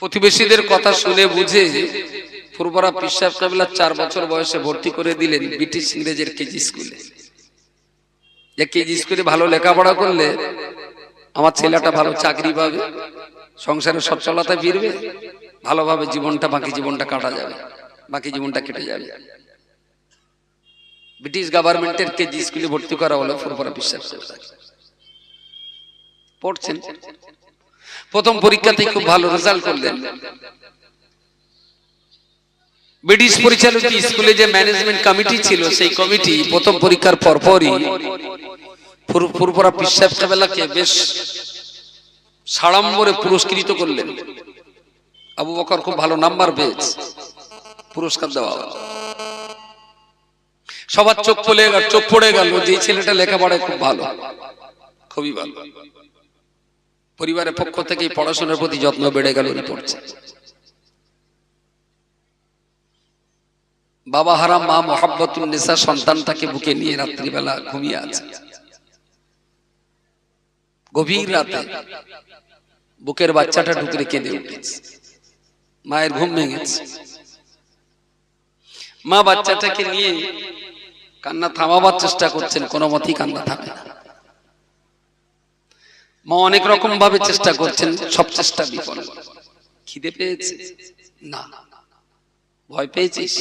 প্রতিবেশীদের কথা শুনে বুঝে পূর্বরা পিসাব কাবিলা চার বছর বয়সে ভর্তি করে দিলেন ব্রিটিশ ইংরেজের কেজি স্কুলে। যে কেজি স্কুলে ভালো লেখাপড়া করলে আমার ছেলেটা ভালো চাকরি পাবে সংসারে সচ্ছলতা ফিরবে ভালোভাবে জীবনটা বাকি জীবনটা কাটা যাবে বাকি জীবনটা কেটে যাবে। ব্রিটিশ গভর্নমেন্টের কেজি স্কুলে ভর্তি করা হলো ফুরফরা বিশ্বাস পড়ছেন। প্রথম পরীক্ষাতে খুব ভালো রেজাল্ট করলেন। ব্রিটিশ পরিচালিত স্কুলে যে ম্যানেজমেন্ট কমিটি ছিল সেই কমিটি প্রথম পরীক্ষার পরপরই ফুরফুরা পিসাব বেশ সাড়ম্বরে পুরস্কৃত করলেন। আবু বকর খুব ভালো নাম্বার পেয়েছে। পুরস্কার দেওয়া সবার চোখ পড়ে গেল চোখ পড়ে গেল যে ছেলেটা লেখাপড়ায় খুব ভালো খুবই ভালো। পরিবারের পক্ষ থেকে পড়াশোনার প্রতি যত্ন বেড়ে গেল পড়ছে বাবা হারাম মা মোহাম্মতুল নিসা সন্তানটাকে বুকে নিয়ে রাত্রিবেলা ঘুমিয়ে আছে। গভীর রাতে বুকের বাচ্চাটা ঢুকরে কেঁদে উঠেছে। মায়ের ঘুম ভেঙেছে। মা বাচ্চাটাকে নিয়ে কান্না থামাবার চেষ্টা করছেন কোনো মতেই কান্না থামে না। মা অনেক রকম ভাবে চেষ্টা করছেন, সব চেষ্টা বিফল। খিদে পেয়েছে? না। ভয় পেয়েছিস?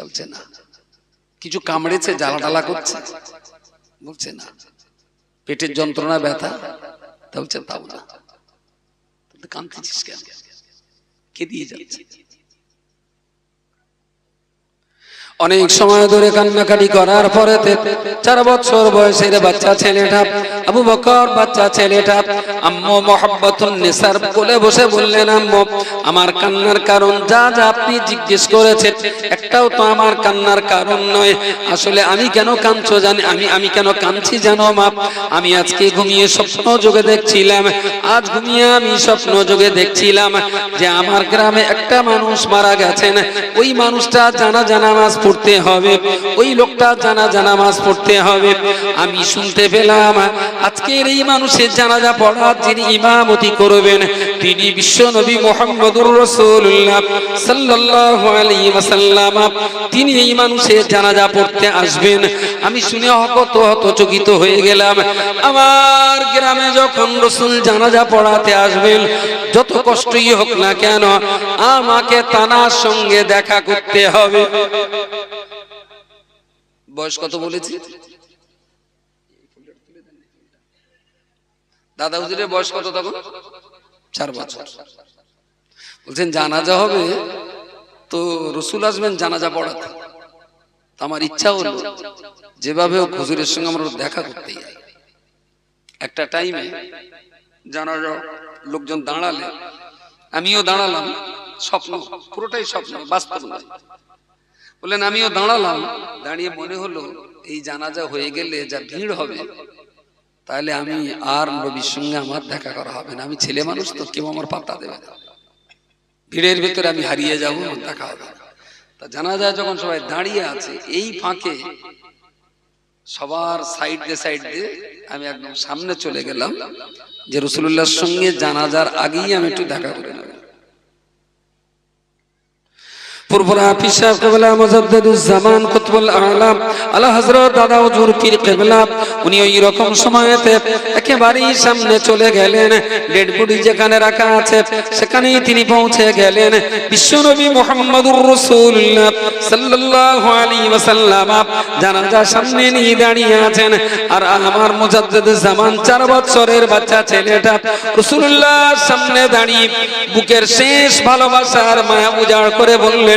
বলছে, না। কিছু কামড়েছে? জ্বালা টালা করছে? বলছে, না। পেটের যন্ত্রণা, ব্যথা? তা বলছে, তাও না। কাঁদতেছিস কেন? কে দিয়ে যাচ্ছে। অনেক সময় ধরে কান্নাকাটি করার পরে চার বছর বয়সের বাচ্চা ছেলেটা আবু বকর বাচ্চা ছেলেটা আম্মু মোহাম্মতুন নিসার কোলে বসে বললেন, আম্মু, আমার কান্নার কারণ যা যা আপনি জিজ্ঞেস করেছেন, একটাও তো আমার কান্নার কারণ নয়। আসলে আমি কেন কাঁদছো জানি, আমি আমি কেন কাঁদছি জানো, মা? আমি আজকে ঘুমিয়ে স্বপ্ন যোগে দেখছিলাম, আজ ঘুমিয়ে আমি স্বপ্ন যোগে দেখছিলাম যে আমার গ্রামে একটা মানুষ মারা গেছেন। ওই মানুষটা জানা জানা মাস পড়তে হবে, ওই লোকটা জানা জানা মাস পড়তে হবে। আমি শুনতে পেলাম আজকের এই মানুষের জানাজা পড়ার যিনি ইমামতি করবেন, তিনি বিশ্ব নবী মোহাম্মদুর রসুল্লাহ সাল্লাল্লাহু আলাইহি ওয়াসাল্লাম। তিনি এই মানুষের জানাজা পড়তে আসবেন। আমি শুনে হকত হতচকিত হয়ে গেলাম। আমার গ্রামে যখন রসুল জানাজা পড়াতে আসবেন, যত কষ্টই হোক না কেন, আমাকে তানার সঙ্গে দেখা করতে হবে। বয়স কত বলেছি? দাদা হুজুরের বয়স কত তখন? চার বছর। বলছেন জানাজা হবে তো রসুল আসবেন জানাজা পড়াতে। আমার ইচ্ছা হলো যেভাবে হোক হুজুরের সঙ্গে আমরা দেখা করতে যাই। একটা টাইমে জানাজা লোকজন দাঁড়ালে আমিও দাঁড়ালাম স্বপ্ন পুরোটাই স্বপ্ন বাস্তব নয়। বললেন আমিও দাঁড়ালাম দাঁড়িয়ে মনে হলো এই জানাজা হয়ে গেলে যা ভিড় হবে তাহলে আমি আর নবীর সঙ্গে আমার দেখা করা হবে না। আমি ছেলে মানুষ তো, কেউ আমার পাতা দেবে না। ভিড়ের ভেতরে আমি হারিয়ে যাব দেখা হবে তা জানা যায় যখন সবাই দাঁড়িয়ে আছে, এই ফাঁকে সবার সাইড দিয়ে সাইড দিয়ে আমি একদম সামনে চলে গেলাম যে রসুল্লাহর সঙ্গে জানাজার আগেই আমি একটু দেখা করে নেব। ফুরফুরা পিসাব কেবলা মুজাদ্দিদুজ্জামান কুতবুল দাদা হুজুর উনি ওই রকম সময়তে একেবারেই সামনে চলে গেলেন। ডেড বডি যেখানে রাখা আছে, সেখানেই তিনি পৌঁছে গেলেন। বিশ্বনবী মুহাম্মদুর রাসূলুল্লাহ সাল্লাল্লাহু আলাইহি ওয়াসাল্লাম সামনে নিয়ে দাঁড়িয়ে আছেন। আর আমার মুজাদ্দিদুজ্জামান চার বছরের বাচ্চা ছেলেটা রাসূলুল্লাহর সামনে দাঁড়িয়ে বুকের শেষ ভালোবাসার মায়া উজাড় করে বললেন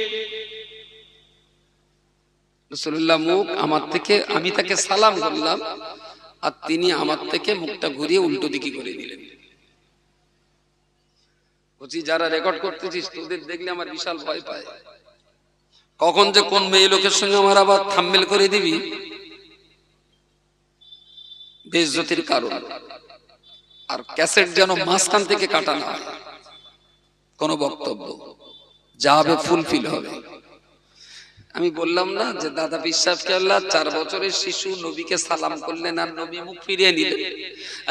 রসুল্লাহ মুখ আমার থেকে, আমি তাকে সালাম করলাম, আর তিনি আমার থেকে মুখটা ঘুরিয়ে উল্টো দিকে করে দিলেন। বলছি, যারা রেকর্ড করতেছিস, তোদের দেখলে আমার বিশাল ভয় পায়। কখন যে কোন মেয়ে লোকের সঙ্গে আমার আবার থাম্মেল করে দিবি? বেজ্জতির কারণ। আর ক্যাসেট যেন মাঝখান থেকে কাটা না কোনো বক্তব্য। যা হবে ফুলফিল হবে। আমি বললাম না যে দাদা বিশ্বাসকে আল্লাহ, চার বছরের শিশু নবীকে সালাম করলেন আর নবী মুখ ফিরিয়ে নিলেন।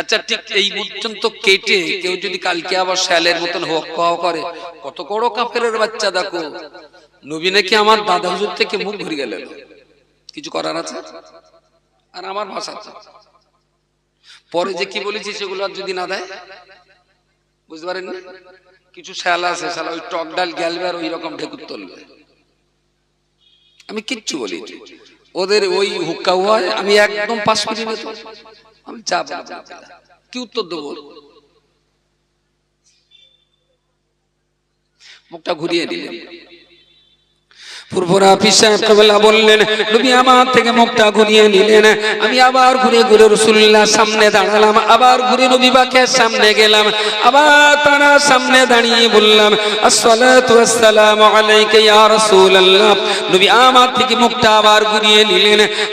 আচ্ছা ঠিক এই পর্যন্ত কেটে কেউ যদি কালকে আবার শ্যালের মতন হোক পাওয়া করে, কত বড় কাফের বাচ্চা দেখো। নবী নাকি আমার দাদা হুজুর থেকে মুখ ঘুরে গেলেন। কিছু করার আছে? আর আমার ভাষা আছে। পরে যে কি বলেছি সেগুলো আর যদি না দেয়? বুঝতে পারেন না কিছু শ্যালা আছে, শ্যালা, ওই টক ডাল গেলবে আর ওই রকম ঢেকুর তুলবে। আমি কিচ্ছু বলি ওদের ওই হুক্কা হয় আমি একদম পাশ করি না আমি চা কি উত্তর দেবো মুখটা ঘুরিয়ে দিলেন কবলা বললেন আমার থেকে মুখটা ঘুরিয়ে নিলেন। আমি আবার ঘুরে ঘুরে সামনে দাঁড়ালাম, আবার ঘুরে সামনে গেলাম, আবার তারা সামনে দাঁড়িয়ে বললাম আমার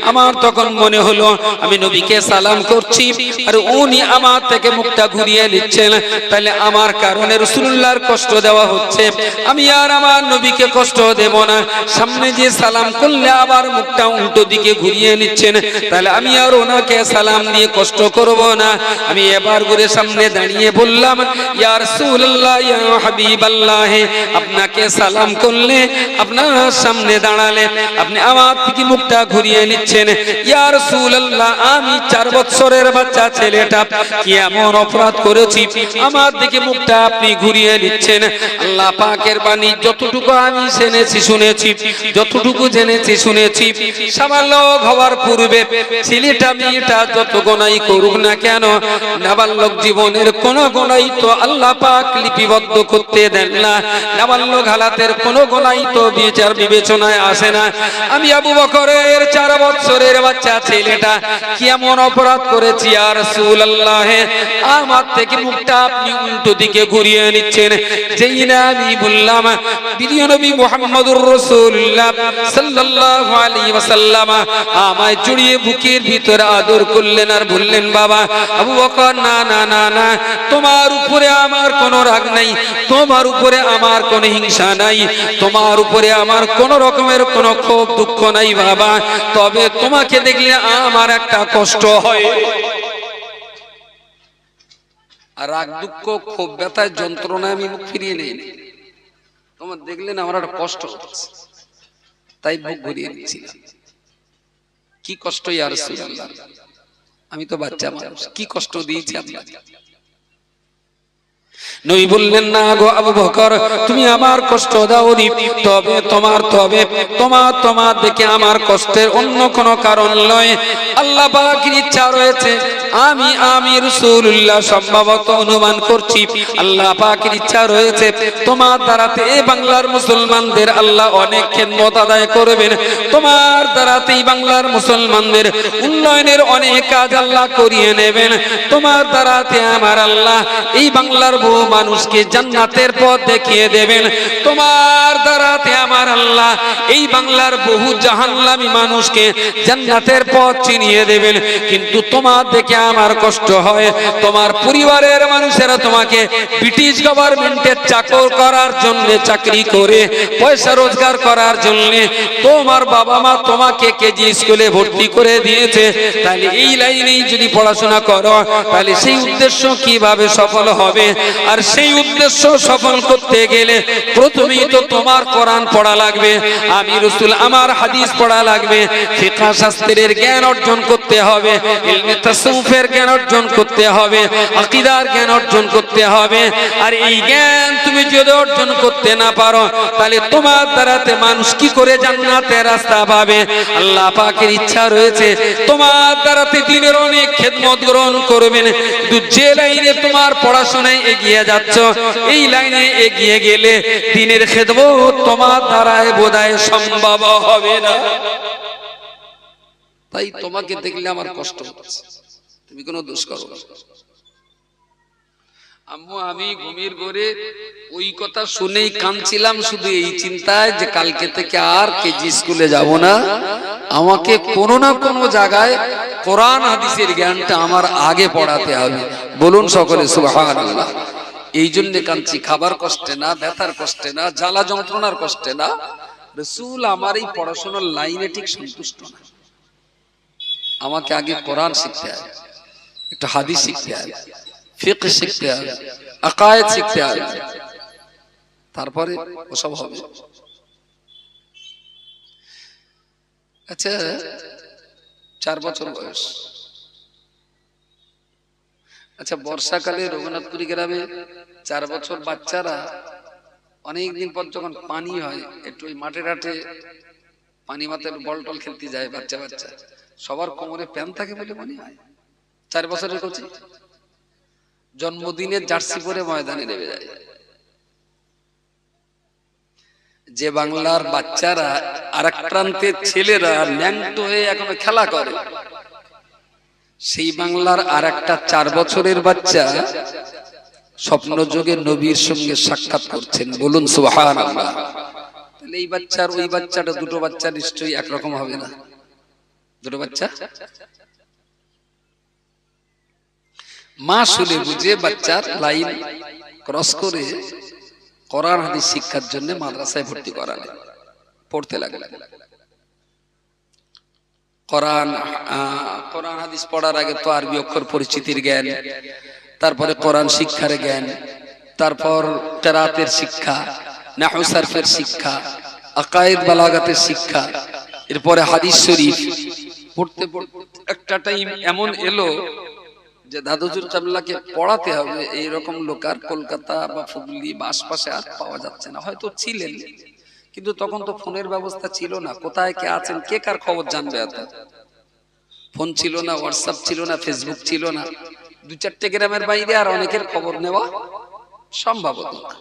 আমার তখন মনে হলো, আমি নবীকে সালাম করছি, আর উনি আমার থেকে মুখটা ঘুরিয়ে নিচ্ছেন। তাহলে আমার কারণে রসুল্লাহর কষ্ট দেওয়া হচ্ছে। আমি আর আমার নবীকে কষ্ট দেব না। সামনে যে সালাম করলে আবার মুখটা উল্টো দিকে ঘুরিয়ে নিচ্ছেন। তাহলে আমি আর ওনাকে সালাম দিয়ে কষ্ট করব না। আমি এবার ঘুরে সামনে দাঁড়িয়ে বললাম, ইয়া রাসূলুল্লাহ, ইয়া হাবিবাল্লাহ, আপনাকে সালাম করলে আপনার সামনে দাঁড়ালে আপনি আমার থেকে মুখটা ঘুরিয়ে নিচ্ছেন। ইয়া রাসূলুল্লাহ, আমি চার বছরের বাচ্চা ছেলেটা, কি এমন অপরাধ করেছি? আমার দিকে মুখটা আপনি ঘুরিয়ে নিচ্ছেন। আল্লাহ পাকের বাণী যতটুকু আমি শুনেছি শুনেছি যতটুকু জেনেছি, শুনেছি। সাবালক হওয়ার পূর্বে ছেলেটা, মেয়েটা যত গোনাই করুক না কেন, নাবালক জীবনের কোন গোনাই তো আল্লাহ পাক লিপিবদ্ধ করতে দেন না। নাবালক হালাতের কোন গোনাই তো বিচার বিবেচনায় আসে না। আমি আবু বকরের চার বছরের বাচ্চা ছেলেটা কি এমন অপরাধ করেছি আর রাসূলুল্লাহ। আমার থেকে মুখটা আপনি উল্টো দিকে ঘুরিয়ে নিচ্ছেন। যেই না আমি বললাম, প্রিয় নবী মুহাম্মদুর আমায় জড়িয়ে বুকের ভিতরে আদর করলেন আর বাবা, আবু বকর, না না না না, তোমার উপরে আমার রাগ নাই, তোমার উপরে আমার হিংসা নাই, তোমার উপরে আমার রকমের ক্ষোভ দুঃখ নাই, বাবা, তবে তোমাকে দেখলে আমার একটা কষ্ট হয়। রাগ, দুঃখ, ক্ষোভ ব্যথায় যন্ত্রণায় আমি মুখ ফিরিয়ে নেই। তোমার দেখলেন আমার একটা কষ্ট হচ্ছে। তাই মুখ ঘুরিয়ে নিচ্ছি কি কষ্ট ইয়ার আমি তো বাচ্চা মানুষ, কি কষ্ট দিয়েছি আপনাকে নবী বললেন, না গো আবু বকর, তুমি আমার কষ্ট দাও নি তবে তোমার তবে তোমার তোমার দেখে আমার কষ্টের অন্য কোনো কারণ নয়। আল্লাহ পাকের ইচ্ছা রয়েছে। আমি আমি রাসূলুল্লাহ সম্ভবত অনুমান করছি, আল্লাহ পাকের ইচ্ছা রয়েছে তোমার দ্বারাতে এই বাংলার মুসলমানদের আল্লাহ অনেক খেদমত আদায় করবেন। তোমার দ্বারাতে এই বাংলার মুসলমানদের উন্নয়নের অনেক কাজ আল্লাহ করিয়ে নেবেন। তোমার দ্বারাতে আমার আল্লাহ এই বাংলার বহু মানুষকে জান্নাতের পথ দেখিয়ে দেবেন। তোমার দ্বারাতে আমার আল্লাহ এই বাংলার বহু জাহান্নামী মানুষকে জান্নাতের পথ চিনিয়ে দেবেন। কিন্তু তোমার দেখে আমার কষ্ট হয়। তোমার পরিবারের মানুষেরা তোমাকে ব্রিটিশ গভর্নমেন্টের চাকর করার জন্য, চাকরি করে পয়সা রোজগার করার জন্য তোমার বাবা মা তোমাকে কেজি স্কুলে ভর্তি করে দিয়েছে। তাহলে এই লাইনেই যদি পড়াশোনা করো, তাহলে সেই উদ্দেশ্য কীভাবে সফল হবে? আর সেই উদ্দেশ্য সফল করতে গেলে প্রথমেই তো তোমার কোরআন পড়া লাগবে, আমি রসুল আমার হাদিস পড়া লাগবে ফিকা শাস্ত্রের জ্ঞান অর্জন করতে হবে, ইলমে তাসাউফের জ্ঞান অর্জন করতে হবে, আকীদার জ্ঞান অর্জন করতে হবে, আর এই জ্ঞান তুমি যদি অর্জন করতে না পারো, তাহলে তোমার দ্বারাতে মানুষ কি করে জান্নাতের রাস্তা পাবে? আল্লাহ পাকের ইচ্ছা রয়েছে, তোমার দ্বারাতে দিনের অনেক খেদমত গ্রহণ করবেন কিন্তু যে লাইনে তোমার পড়াশোনায় এগিয়ে যাচ্ছ। এই লাইনে এগিয়ে গেলে দিনের খেদমত তোমার দ্বারায় বোধহয় সম্ভব হবে না। তাই তোমাকে দেখলে আমার কষ্ট হচ্ছে। তুমি কোনো দোষ করো আম্মু, আমি ঘুমির ঘরে ওই কথা শুনেই কাঁদছিলাম, শুধু এই চিন্তায় যে কালকে থেকে আর কেজি স্কুলে যাব না। আমাকে কোনো না কোনো জায়গায় কোরআন, হাদিসের জ্ঞানটা আমার আগে পড়াতে হবে। বলুন সকলে, সুবহানাল্লাহ। এই জন্য কাঁদছি, খাবার কষ্টে না, ব্যথার কষ্টে না, জ্বালা যন্ত্রণার কষ্টে না। রসুল আমার এই পড়াশোনার লাইনে ঠিক সন্তুষ্ট না। আমাকে আগে কোরআন শিখতে হবে একটু হাদিস শিখতে হবে ফিক শিখতে হবে আকায়েদ শিখতে হবে তারপরে ওসব হবে। আচ্ছা চার বছর বয়স। আচ্ছা বর্ষাকালে রঘুনাথপুরি গ্রামে চার বছর বাচ্চারা অনেক দিন পর যখন পানি হয় একটু ওই মাঠে ঘাটে পানি মাথায় বল টল খেলতে যায় বাচ্চা বাচ্চা। সবার কোমরে প্যান থাকে বলে মনে হয়। চার বছরের কচি। জন্মদিনের জার্সি পরে ময়দানে নেমে যায়। যে বাংলার বাচ্চারা আর এক প্রান্তের ছেলেরা ন্যাংটো হয়ে এখনও খেলা করে। সেই বাংলার আর একটা চার বছরের বাচ্চা স্বপ্ন যোগে নবীর সঙ্গে সাক্ষাৎ করছেন। বলুন এই ওই বাচ্চাটা দুটো বাচ্চা নিশ্চয়ই একরকম হবে না? দুটো বাচ্চা? মা শুনে বুঝে বাচ্চার লাইন ক্রস করে কোরআন হাদিস শিক্ষার জন্য মাদ্রাসায় ভর্তি করালেন। পড়তে লাগলেন। কোরআন কোরআন হাদিস পড়ার আগে তো আরবি অক্ষর পরিচিতির জ্ঞান, তারপরে কোরআন শিক্ষার জ্ঞান, তারপর কেরাতের শিক্ষা নাহু সারফের শিক্ষা, আকায়েদ বালাগাতের শিক্ষা, এরপরে হাদিস শরীফ। পড়তে পড়তে একটা টাইম এমন এলো যে দাদুজুর কাবলাকে পড়াতে হবে, এইরকম লোক আর কলকাতা বা হুগলি বা আশপাশে আর পাওয়া যাচ্ছে না, হয়তো ছিলেন। কিন্তু তখন তো ফোনের ব্যবস্থা ছিল না। কোথায় কে আছেন? কে কার খবর জানবে এত? ফোন ছিল না হোয়াটসঅ্যাপ ছিল না ফেসবুক ছিল না। দু চারটে গ্রামের বাইরে আর অনেকের খবর নেওয়া সম্ভব হতো না।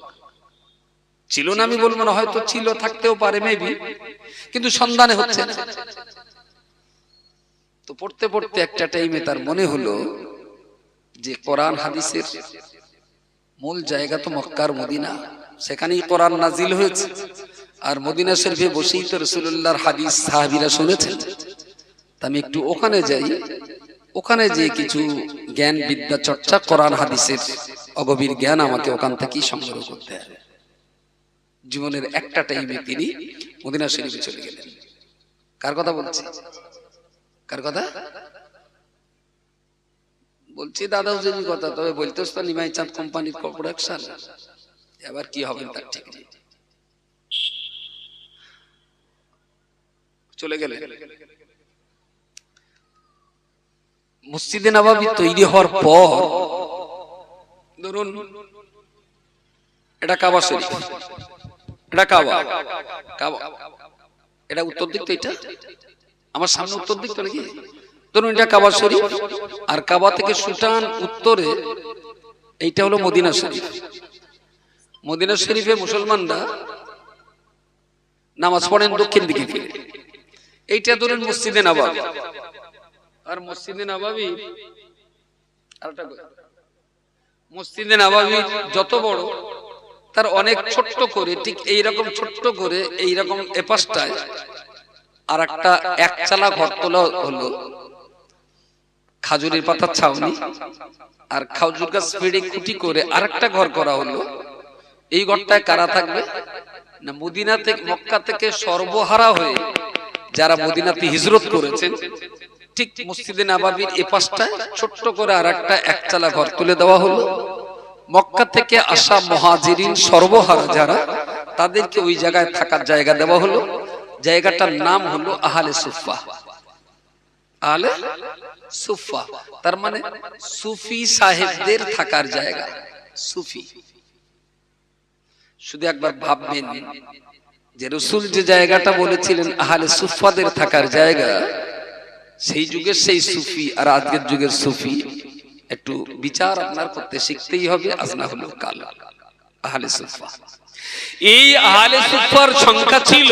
ছিল না আমি বলব না হয়তো ছিল থাকতেও পারে মেবি কিন্তু সন্ধানে হচ্ছে। না তো পড়তে পড়তে একটা টাইমে তার মনে হলো যে কোরআন হাদিসের মূল জায়গা তো মক্কার মদিনা। সেখানেই কোরআন নাজিল হয়েছে। আর মদিনা শরীফে বসেই তো রসুল্লাহর হাদিস সাহাবিরা শুনেছেন। আমি একটু ওখানে যাই। ওখানে যে কিছু জ্ঞান বিদ্যা চর্চা কোরআন হাদিসের অগভীর জ্ঞান আমাকে ওখান থেকেই সংগ্রহ করতে হবে। জীবনের একটা টাইমে তিনি মদিনা শরীফে চলে গেলেন। কার কথা বলছি? কার কথা? বলছি, দাদা হুজুরি কথা, তবে বলতেছ তো নিমাই চাঁদ কোম্পানির প্রোডাকশন এবার কি হবে তার ঠিক নেই। চলে গেলে মসজিদে নবাবী তৈরি হওয়ার পর, ধরুন, এটা কাবা শরীফ। এটা কাবা। কাবা। এটা উত্তর দিক তো এটা। আমার সামনে উত্তর দিক তো নাকি? ধরুন, এটা কাবা শরীফ। আর কাবা থেকে সুটান উত্তরে এইটা হলো মদিনা শরীফ। মদিনা শরীফে মুসলমানরা নামাজ পড়েন দক্ষিণ দিকে ফিরে এইটা ধরুন মসজিদে নবাবী। আর মসজিদে নবাবী আরেকটা মসজিদে নবাবী যত বড় তার অনেক ছোট্ট করে ঠিক এইরকম ছোট্ট করে এইরকম এপাশটায় আর একটা এক চালা ঘর তোলা হলো। খাজুরের পাতার ছাউনি আর খাজুর গাছ পেড়ে খুঁটি করে আর একটা ঘর করা হলো। এই ঘরটায় কারা থাকবে? না মদিনা থেকে মক্কা থেকে সর্বহারা হয়ে যারা মদিনাতে হিজরত করেছেন, ঠিক মসজিদে নাবাবির এ পাশটায় ছোট্ট করে আর একটা একচালা ঘর তুলে দেওয়া হলো। মক্কা থেকে আসা মহাজিরিন, সর্বহারা যারা, তাদেরকে ওই জায়গায় থাকার জায়গা দেওয়া হলো। জায়গাটার নাম হলো আহলে সুফা আহলে সুফা তার মানে সুফি সাহেবদের থাকার জায়গা, সুফি। শুধু একবার ভাববেন যে রসুল যে জায়গাটা বলেছিলেন আহালে সুফাদের থাকার জায়গা সেই যুগের সেই সুফি আর আজকের যুগের সুফি একটু বিচার আপনার করতে শিখতেই হবে আজ না হলো কাল। আহলে সুফা এই আহালে সুফার সংখ্যা ছিল